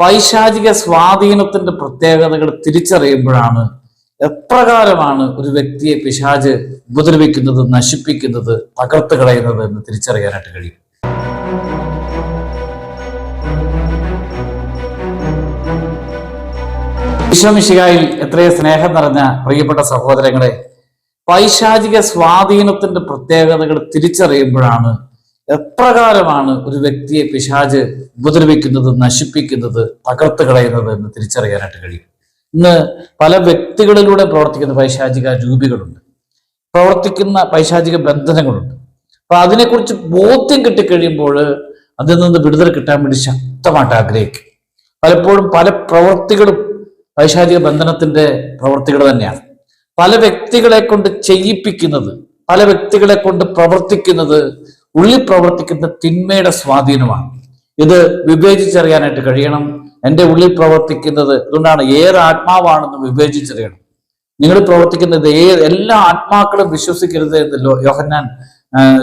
പൈശാചിക സ്വാധീനത്തിന്റെ പ്രത്യേകതകൾ തിരിച്ചറിയുമ്പോഴാണ് എപ്രകാരമാണ് ഒരു വ്യക്തിയെ പിശാജ് ഉപദ്രവിക്കുന്നത് നശിപ്പിക്കുന്നത് തകർത്ത് കളയുന്നത് എന്ന് തിരിച്ചറിയാനായിട്ട് കഴിയും. വിശ്വമിഷികായിൽ എത്രയോ സ്നേഹം നിറഞ്ഞ പ്രിയപ്പെട്ട സഹോദരങ്ങളെ പൈശാചിക സ്വാധീനത്തിന്റെ പ്രത്യേകതകൾ തിരിച്ചറിയുമ്പോഴാണ് എപ്രകാരമാണ് ഒരു വ്യക്തിയെ പിശാജ് ഉപദ്രവിക്കുന്നത് നശിപ്പിക്കുന്നത് തകർത്ത് കളയുന്നത് എന്ന് തിരിച്ചറിയാനായിട്ട് കഴിയും? ഇന്ന് പല വ്യക്തികളിലൂടെ പ്രവർത്തിക്കുന്ന പൈശാചിക രൂപികളുണ്ട്. പ്രവർത്തിക്കുന്ന പൈശാചിക ബന്ധനങ്ങളുണ്ട്. അപ്പൊ അതിനെക്കുറിച്ച് ബോധ്യം കിട്ടിക്കഴിയുമ്പോൾ അതിൽ നിന്ന് വിടുതൽ കിട്ടാൻ വേണ്ടി ശക്തമായിട്ട് ആഗ്രഹിക്കും. പലപ്പോഴും പല പ്രവൃത്തികളും പൈശാചിക ബന്ധനത്തിന്റെ പ്രവൃത്തികൾ തന്നെയാണ്. പല വ്യക്തികളെ കൊണ്ട് ചെയ്യിപ്പിക്കുന്നത് പല വ്യക്തികളെ കൊണ്ട് പ്രവർത്തിക്കുന്നത് ഉള്ളിൽ പ്രവർത്തിക്കുന്ന തിന്മയുടെ സ്വാധീനമാണ്. ഇത് വിവേചിച്ചറിയാനായിട്ട് കഴിയണം. എന്റെ ഉള്ളിൽ പ്രവർത്തിക്കുന്നത് അതുകൊണ്ടാണ് ഏത് ആത്മാവാണെന്ന് വിവേചിച്ചറിയണം. നിങ്ങൾ പ്രവർത്തിക്കുന്നത് ഏ എല്ലാ ആത്മാക്കളും വിശ്വസിക്കരുത് എന്നല്ലോ യോഹന്നാൻ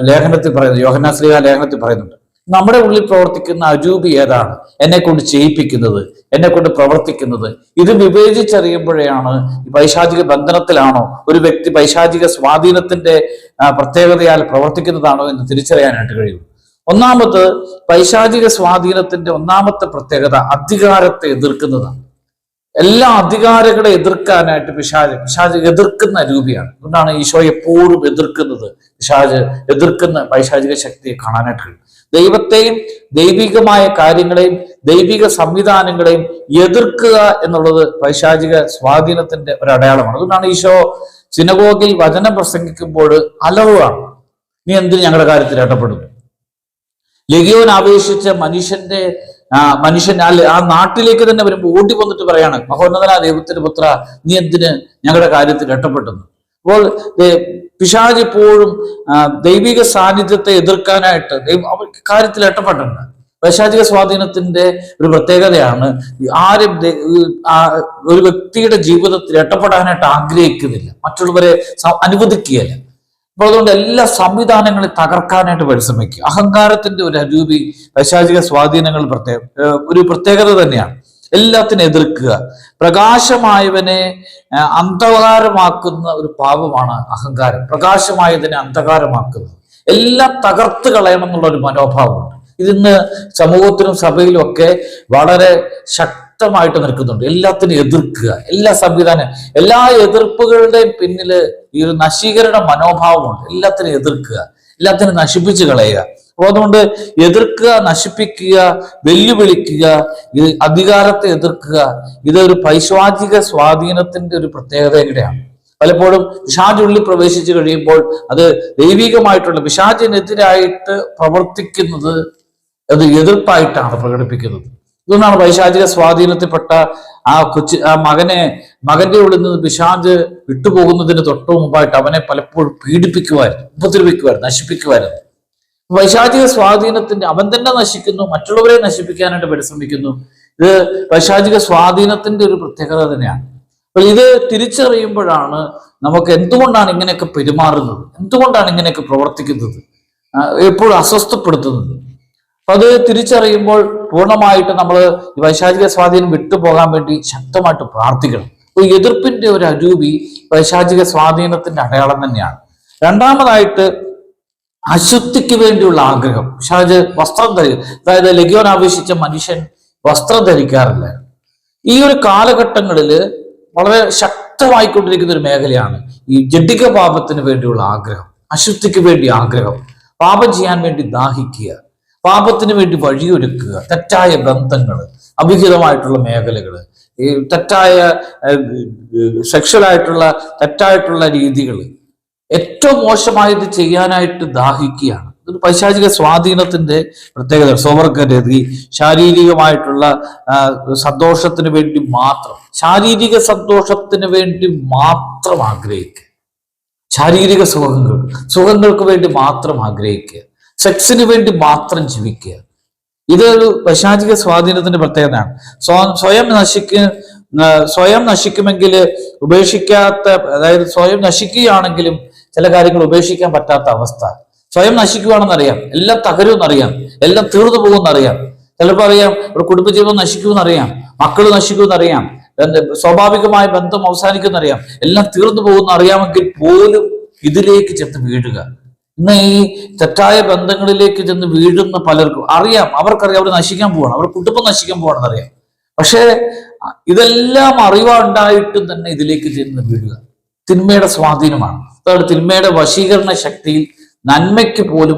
ലേഖനത്തിൽ പറയുന്നു. യോഹന്നാ ശ്രീഹ ലേഖനത്തിൽ പറയുന്നുണ്ട്. നമ്മുടെ ഉള്ളിൽ പ്രവർത്തിക്കുന്ന അരൂപി ഏതാണ്? എന്നെ കൊണ്ട് ചെയ്യിപ്പിക്കുന്നത് എന്നെ കൊണ്ട് പ്രവർത്തിക്കുന്നത്. ഇത് വിവേചിച്ചറിയുമ്പോഴാണ് പൈശാചിക ബന്ധനത്തിലാണോ ഒരു വ്യക്തി പൈശാചിക സ്വാധീനത്തിന്റെ പ്രത്യേകതയാൽ പ്രവർത്തിക്കുന്നതാണോ എന്ന് തിരിച്ചറിയാനായിട്ട് കഴിയും. ഒന്നാമത് പൈശാചിക സ്വാധീനത്തിന്റെ ഒന്നാമത്തെ പ്രത്യേകത അധികാരത്തെ എതിർക്കുന്നതാണ്. എല്ലാ അധികാരങ്ങളെ എതിർക്കാനായിട്ട് പിശാജ് പിശാജ് എതിർക്കുന്ന രൂപിയാണ് അതുകൊണ്ടാണ് ഈശോ എപ്പോഴും എതിർക്കുന്നത്. പിശാജ് എതിർക്കുന്ന പൈശാചിക ശക്തിയെ കാണാനായിട്ട് കഴിയും. ദൈവത്തെയും ദൈവികമായ കാര്യങ്ങളെയും ദൈവിക സംവിധാനങ്ങളെയും എതിർക്കുക എന്നുള്ളത് പൈശാചിക സ്വാധീനത്തിന്റെ ഒരു അടയാളമാണ്. അതുകൊണ്ടാണ് ഈശോ സിനഗോഗിൽ വചനം പ്രസംഗിക്കുമ്പോൾ അലറുകയാണ് നീ എന്തിനു ഞങ്ങളുടെ കാര്യത്തിൽ ഇടപെടുന്നു ലഗിയോൻ ആവേശിച്ച മനുഷ്യന്റെ മനുഷ്യൻ ആ നാട്ടിലേക്ക് തന്നെ വരുമ്പോൾ ഓടി വന്നിട്ട് പറയാണ് മഹോന്നതനാ ദൈവത്തിന്റെ പുത്ര നീ എന്തിന് ഞങ്ങളുടെ കാര്യത്തിൽ ഇടപെടുന്നു? അപ്പോൾ ദേ- എപ്പോഴും ദൈവിക സാന്നിധ്യത്തെ എതിർക്കാനായിട്ട് കാര്യത്തിൽ ഇട്ടപ്പെട്ടിട്ടുണ്ട് പൈശാചിക സ്വാധീനത്തിന്റെ ഒരു പ്രത്യേകതയാണ് ആരും ഒരു വ്യക്തിയുടെ ജീവിതത്തിൽ ഇടപെടാനായിട്ട് ആഗ്രഹിക്കുന്നില്ല. മറ്റുള്ളവരെ അനുവദിക്കുകയല്ല. അപ്പോൾ അതുകൊണ്ട് എല്ലാ സംവിധാനങ്ങളും തകർക്കാനായിട്ട് പരിശ്രമിക്കുക. അഹങ്കാരത്തിന്റെ ഒരു അരൂപി പൈശാചിക സ്വാധീനങ്ങൾ പ്രത്യേക ഒരു പ്രത്യേകത തന്നെയാണ്. എല്ലാത്തിനും എതിർക്കുക. പ്രകാശമായവനെ അന്ധകാരമാക്കുന്ന ഒരു പാപമാണ് അഹങ്കാരം. പ്രകാശമായതിനെ അന്ധകാരമാക്കുന്നത്. എല്ലാം തകർത്ത് കളയണം എന്നുള്ള ഒരു മനോഭാവമുണ്ട്. ഇതിന്ന് സമൂഹത്തിനും സഭയിലും ഒക്കെ വളരെ ശക്തമായിട്ട് നിൽക്കുന്നുണ്ട്. എല്ലാത്തിനും എതിർക്കുക. എല്ലാ സംവിധാനം എല്ലാ എതിർപ്പുകളുടെയും പിന്നിൽ ഈ ഒരു നശീകരണ മനോഭാവമുണ്ട്. എല്ലാത്തിനും എതിർക്കുക. എല്ലാത്തിനും നശിപ്പിച്ചു കളയുക. അപ്പൊ അതുകൊണ്ട് എതിർക്കുക നശിപ്പിക്കുക വെല്ലുവിളിക്കുക ഇത് അധികാരത്തെ എതിർക്കുക ഇതൊരു പൈശാചിക സ്വാധീനത്തിന്റെ ഒരു പ്രത്യേകത കൂടെയാണ് പലപ്പോഴും പിശാചുള്ളിൽ പ്രവേശിച്ചു കഴിയുമ്പോൾ അത് ദൈവികമായിട്ടുള്ള പിശാചിനെതിരായിട്ട് പ്രവർത്തിക്കുന്നത് അത് എതിർപ്പായിട്ടാണ് പ്രകടിപ്പിക്കുന്നത്. ഇതൊന്നാണ് പൈശാചിക സ്വാധീനത്തിൽപ്പെട്ട ആ കൊച്ചു ആ മകനെ മകന്റെ ഉള്ളിൽ നിന്ന് പിശാജ് വിട്ടുപോകുന്നതിന് തൊട്ടു മുമ്പായിട്ട് അവനെ പലപ്പോഴും പീഡിപ്പിക്കുമായിരുന്നു ഉപദ്രവിക്കുമായിരുന്നു നശിപ്പിക്കുമായിരുന്നു പൈശാചിക സ്വാധീനത്തിന്റെ അവൻ തന്നെ നശിക്കുന്നു മറ്റുള്ളവരെ നശിപ്പിക്കാനായിട്ട് പരിശ്രമിക്കുന്നു. ഇത് വൈശാചിക സ്വാധീനത്തിന്റെ ഒരു പ്രത്യേകത തന്നെയാണ്. അപ്പോൾ ഇത് തിരിച്ചറിയുമ്പോഴാണ് നമുക്ക് എന്തുകൊണ്ടാണ് ഇങ്ങനെയൊക്കെ പെരുമാറുന്നത്? എന്തുകൊണ്ടാണ് ഇങ്ങനെയൊക്കെ പ്രവർത്തിക്കുന്നത്? എപ്പോഴും അസ്വസ്ഥപ്പെടുത്തുന്നത്? അപ്പൊ അത് തിരിച്ചറിയുമ്പോൾ പൂർണമായിട്ട് നമ്മൾ വൈശാചിക സ്വാധീനം വിട്ടുപോകാൻ വേണ്ടി ശക്തമായിട്ട് പ്രാർത്ഥിക്കണം. ഒരു എതിർപ്പിന്റെ ഒരു അരൂപി വൈശാചിക സ്വാധീനത്തിന്റെ അടയാളം തന്നെയാണ്. രണ്ടാമതായിട്ട് അശുദ്ധിക്ക് വേണ്ടിയുള്ള ആഗ്രഹം. ഷാജ് വസ്ത്രം ധരി അതായത് ലഗ്യോൻ ആവേശിച്ച മനുഷ്യൻ വസ്ത്രം ധരിക്കാറില്ല. ഈ ഒരു കാലഘട്ടങ്ങളിൽ വളരെ ശക്തമായിക്കൊണ്ടിരിക്കുന്ന ഒരു മേഖലയാണ് ഈ ജഡിക പാപത്തിന് വേണ്ടിയുള്ള ആഗ്രഹം. അശുദ്ധിക്ക് വേണ്ടി ആഗ്രഹം. പാപം ചെയ്യാൻ വേണ്ടി ദാഹിക്കുക. പാപത്തിന് വേണ്ടി വഴിയൊരുക്കുക. തെറ്റായ ബന്ധങ്ങൾ അഭിഹിതമായിട്ടുള്ള മേഖലകൾ ഈ തെറ്റായ സെക്ഷലായിട്ടുള്ള തെറ്റായിട്ടുള്ള രീതികൾ ഏറ്റവും മോശമായത് ചെയ്യാനായിട്ട് ദാഹിക്കുകയാണ്. ഇതൊരു പൈശാചിക സ്വാധീനത്തിന്റെ പ്രത്യേകത സ്വവർഗരതി ശാരീരികമായിട്ടുള്ള ആ, സന്തോഷത്തിന് വേണ്ടി മാത്രം. ശാരീരിക സന്തോഷത്തിന് വേണ്ടി മാത്രം ആഗ്രഹിക്കുക. ശാരീരിക സുഖങ്ങൾ സുഖങ്ങൾക്ക് വേണ്ടി മാത്രം ആഗ്രഹിക്കുക. സെക്സിന് വേണ്ടി മാത്രം ജീവിക്കുക. ഇതൊരു പൈശാചിക സ്വാധീനത്തിന്റെ പ്രത്യേകതയാണ്. സ്വ- സ്വയം നശിക്ക സ്വയം നശിക്കുമെങ്കിൽ ഉപേക്ഷിക്കാത്ത അതായത് സ്വയം നശിക്കുകയാണെങ്കിലും ചില കാര്യങ്ങൾ ഉപേക്ഷിക്കാൻ പറ്റാത്ത അവസ്ഥ. സ്വയം നശിക്കുകയാണെന്നറിയാം എല്ലാം തകരുമെന്നറിയാം. എല്ലാം തീർന്നു പോകുമെന്നറിയാം. ചിലപ്പോൾ അറിയാം ഒരു കുടുംബജീവിതം നശിക്കുമെന്നറിയാം. മക്കൾ നശിക്കുമെന്നറിയാം. സ്വാഭാവികമായ ബന്ധം അവസാനിക്കുമെന്നറിയാം. എല്ലാം തീർന്നു പോകുന്ന അറിയാമെങ്കിൽ പോലും ഇതിലേക്ക് ചെന്ന് വീഴുക. ഇന്ന് ഈ തെറ്റായ ബന്ധങ്ങളിലേക്ക് ചെന്ന് വീഴുന്ന പലർക്കും അറിയാം. അവർക്കറിയാം അവർ നശിക്കാൻ പോവാണ്. അവർ കുടുംബം നശിക്കാൻ പോവാണെന്ന് അറിയാം പക്ഷേ ഇതെല്ലാം അറിവുണ്ടായിട്ടും തന്നെ ഇതിലേക്ക് ചെന്ന് വീഴുക. തിന്മയുടെ സ്വാധീനമാണ്. അതാണ് തിന്മയുടെ വശീകരണ ശക്തിയിൽ നന്മയ്ക്ക് പോലും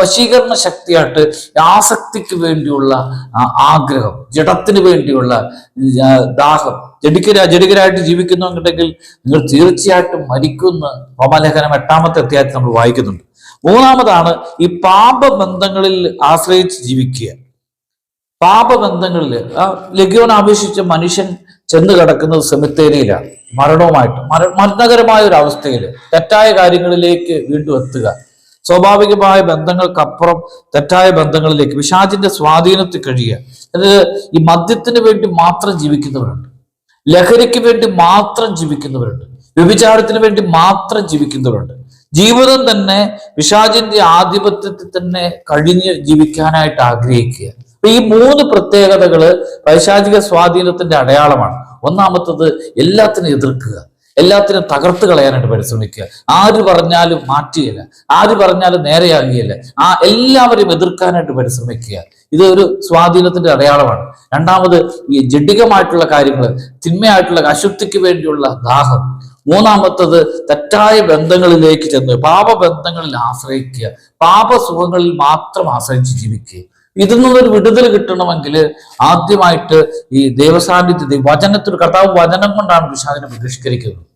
വശീകരണ ശക്തിയായിട്ട് ആസക്തിക്ക് വേണ്ടിയുള്ള ആഗ്രഹം ജഡത്തിന് വേണ്ടിയുള്ള ദാഹം. ജഡിക്കര ജഡികരായിട്ട് ജീവിക്കുന്നുണ്ടെങ്കിൽ നിങ്ങൾ തീർച്ചയായിട്ടും മരിക്കുന്ന റോമാലേഖനം എട്ടാമത്തെ അധ്യായത്തിൽ നമ്മൾ വായിക്കുന്നുണ്ട്. മൂന്നാമതാണ് ഈ പാപബന്ധങ്ങളിൽ ആശ്രയിച്ച് ജീവിക്കുക. പാപബന്ധങ്ങളിൽ ലഘുവൻ ആവേശിച്ച മനുഷ്യൻ ചെന്ന് കിടക്കുന്നത് സെമിത്തേരിയിലാണ് മരണവുമായിട്ട്. മര മരണകരമായ ഒരു അവസ്ഥയിൽ തെറ്റായ കാര്യങ്ങളിലേക്ക് വീണ്ടും എത്തുക. സ്വാഭാവികമായ ബന്ധങ്ങൾക്കപ്പുറം തെറ്റായ ബന്ധങ്ങളിലേക്ക് പിശാചിന്റെ സ്വാധീനത്തിൽ കഴിയുക. അതായത് ഈ മദ്യത്തിന് വേണ്ടി മാത്രം ജീവിക്കുന്നവരുണ്ട്. ലഹരിക്ക് വേണ്ടി മാത്രം ജീവിക്കുന്നവരുണ്ട്. വ്യഭിചാരത്തിന് വേണ്ടി മാത്രം ജീവിക്കുന്നവരുണ്ട്. ജീവിതം തന്നെ പിശാചിന്റെ ആധിപത്യത്തിൽ തന്നെ കഴിഞ്ഞ് ജീവിക്കാനായിട്ട് ആഗ്രഹിക്കുക. അപ്പൊ ഈ മൂന്ന് പ്രത്യേകതകൾ പൈശാചിക സ്വാധീനത്തിന്റെ അടയാളമാണ്. ഒന്നാമത്തത് എല്ലാത്തിനും എതിർക്കുക. എല്ലാത്തിനും തകർത്ത് കളയാനായിട്ട് പരിശ്രമിക്കുക. ആര് പറഞ്ഞാലും മാറ്റുകയില്ല ആര് പറഞ്ഞാലും നേരെയാകുകയില്ല ആ എല്ലാവരും എതിർക്കാനായിട്ട് പരിശ്രമിക്കുക. ഇത് ഒരു സ്വാധീനത്തിന്റെ അടയാളമാണ്. രണ്ടാമത് ഈ ജഡികമായിട്ടുള്ള കാര്യങ്ങൾ തിന്മയായിട്ടുള്ള അശുദ്ധിക്ക് വേണ്ടിയുള്ള ദാഹം. മൂന്നാമത്തത് തെറ്റായ ബന്ധങ്ങളിലേക്ക് ചെന്ന് പാപബന്ധങ്ങളിൽ ആശ്രയിക്കുക. പാപസുഖങ്ങളിൽ മാത്രം ആശ്രയിച്ച് ജീവിക്കുക. ഇതിൽ നിന്നൊരു വിടുതൽ കിട്ടണമെങ്കിൽ ആദ്യമായിട്ട് ഈ ദൈവസാന്നിധ്യത്തെ വചനത്തിൽ കർത്താവ് വചനം കൊണ്ടാണ് പിശാദിനെ ബഹിഷ്കരിക്കുന്നത്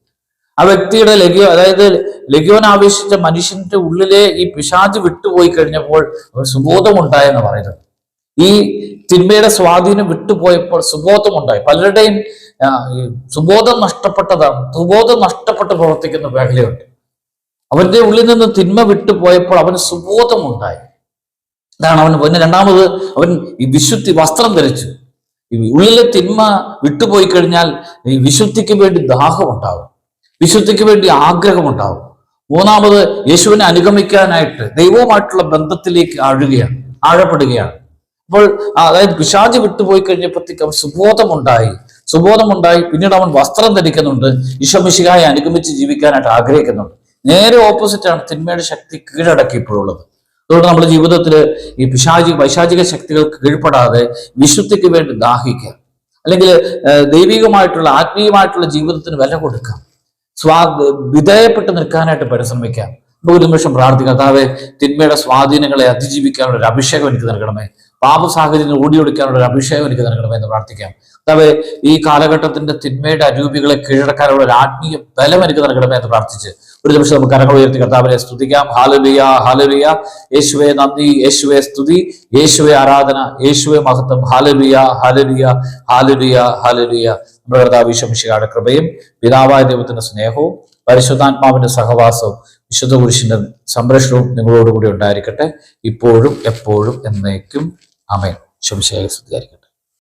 ആ വ്യക്തിയുടെ ലഘ്യോ അതായത് ലഘ്യോൻ ആവേശിച്ച മനുഷ്യന്റെ ഉള്ളിലെ ഈ പിശാജ് വിട്ടുപോയി കഴിഞ്ഞപ്പോൾ സുബോധമുണ്ടായെന്ന് പറയുന്നത്. ഈ തിന്മയുടെ സ്വാധീനം വിട്ടുപോയപ്പോൾ സുബോധമുണ്ടായി. പലരുടെയും സുബോധം നഷ്ടപ്പെട്ടതാണ് സുബോധം നഷ്ടപ്പെട്ട് പ്രവർത്തിക്കുന്ന മേഖലയുണ്ട്. അവന്റെ ഉള്ളിൽ നിന്ന് തിന്മ വിട്ടുപോയപ്പോൾ അവന് സുബോധമുണ്ടായി. ഇതാണ് അവൻ പിന്നെ രണ്ടാമത് അവൻ ഈ വിശുദ്ധി വസ്ത്രം ധരിച്ചു. ഉള്ളിലെ തിന്മ വിട്ടുപോയി കഴിഞ്ഞാൽ ഈ വിശുദ്ധിക്ക് വേണ്ടി ദാഹം ഉണ്ടാവും. വിശുദ്ധിക്ക് വേണ്ടി ആഗ്രഹമുണ്ടാവും മൂന്നാമത് യേശുവിനെ അനുഗമിക്കാനായിട്ട് ദൈവവുമായിട്ടുള്ള ബന്ധത്തിലേക്ക് ആഴുകയാണ് ആഴപ്പെടുകയാണ്. അപ്പോൾ അതായത് പിശാജ് വിട്ടുപോയി കഴിഞ്ഞപ്പോഴത്തേക്ക് അവൻ സുബോധമുണ്ടായി. സുബോധമുണ്ടായി. പിന്നീട് അവൻ വസ്ത്രം ധരിക്കുന്നുണ്ട്. ഈശോമിശിഹായെ അനുഗമിച്ച് ജീവിക്കാനായിട്ട് ആഗ്രഹിക്കുന്നുണ്ട്. നേരെ ഓപ്പോസിറ്റാണ് തിന്മയുടെ ശക്തി കീഴടക്കി ഇപ്പോഴുള്ളത് അതുകൊണ്ട് നമ്മുടെ ജീവിതത്തിൽ ഈ പിശാചി വൈശാചിക ശക്തികൾക്ക് കീഴ്പ്പെടാതെ വിശുദ്ധിക്ക് വേണ്ടി ദാഹിക്കുക. അല്ലെങ്കിൽ ദൈവികമായിട്ടുള്ള ആത്മീയമായിട്ടുള്ള ജീവിതത്തിന് വില കൊടുക്കാം സ്വാ വിധേയപ്പെട്ട് നിൽക്കാനായിട്ട് പരിശ്രമിക്കാം ഒരു നിമിഷം പ്രാർത്ഥിക്കാം. കർത്താവെ തിന്മയുടെ സ്വാധീനങ്ങളെ അതിജീവിക്കാനുള്ള ഒരു അഭിഷേകം എനിക്ക് നൽകണമേ. പാപ സാഹചര്യം ഓടിയൊടുക്കാനുള്ള ഒരു അഭിഷേകം എനിക്ക് നൽകണമേ എന്ന് പ്രാർത്ഥിക്കാം. അതായത് ഈ കാലഘട്ടത്തിന്റെ തിന്മയുടെ അരൂപികളെ കീഴടക്കാനുള്ള ഒരു ആത്മീയ ബലം എനിക്ക് നൽകണമേ എന്ന് പ്രാർത്ഥിച്ച് ഒരു നിമിഷം നമുക്ക് കരങ്ങൾ ഉയർത്തി കർത്താവിനെ സ്തുതിക്കാം. ഹാലലിയ ഹാലലിയ യേശുവെ നന്ദി. യേശുവെ സ്തുതി. യേശുവെ ആരാധന. യേശുവെ മഹത്വം. ഹാലലിയ ഹാലലിയ ഹാലലിയ ഹാലലിയ നമ്മുടെ കർത്താവ് വിശ്വമിശിയുടെ കൃപയും പിതാവായ ദൈവത്തിന്റെ സ്നേഹവും പരിശുദ്ധാത്മാവിന്റെ സഹവാസവും വിശുദ്ധ പുരുഷന്റെ സംരക്ഷണവും നിങ്ങളോടുകൂടി ഉണ്ടായിരിക്കട്ടെ. ഇപ്പോഴും എപ്പോഴും എന്നേക്കും. അമേൻ. ശംശയ സ്തുതിയായിരിക്കട്ടെ